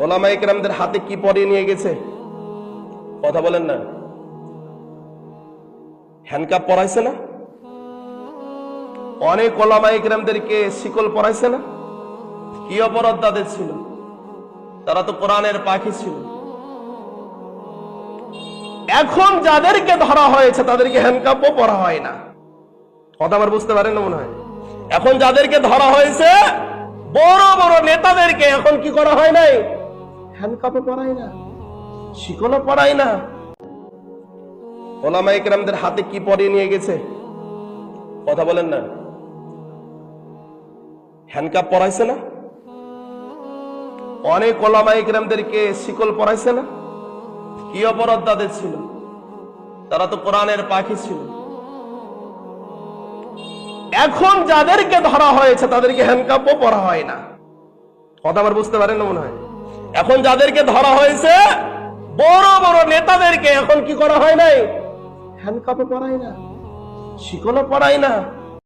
ওলামা ইকরামদের হাতে কি পরিয়ে নিয়ে গেছে? কথা বলেন না। হ্যান্ডকাপ পরাইছে না? অনেক ওলামা ইকরামদেরকে শিকল পরাইছে না? কি অপরাধ তাদের ছিল? তারা তো কোরআনের পাখি ছিল। এখন যাদেরকে ধরা হয়েছে, তাদেরকে হ্যান্ডকাপও পরা হয় না। কথা আবার বুঝতে পারেন না মনে হয়? এখন যাদেরকে ধরা হয়েছে, বড় বড় নেতাদেরকে এখন কি করা হয় নাই? হ্যান্ডকাপও পরাই না। শিকলও পরাই না। ওলামা ইকরামদের হাতে কি পরিয়ে নিয়ে গেছে? কথা বলেন না। হ্যান্ডকাপ না? অনেক শিকল না? কি অপরাধ তাদের ছিল? তারা তো কোরআনের পাখি ছিল। এখন যাদেরকে ধরা হয়েছে, তাদেরকে হ্যান্ডকাপও পরা হয় না। কথা আবার বুঝতে পারেন না মনে হয়? এখন যাদেরকে ধরা হয়েছে বড় বড় নেতাদেরকে এখন কি করা হয় নাই? হ্যান্ডকাপও পড়াই না। শিকলও পড়াই না।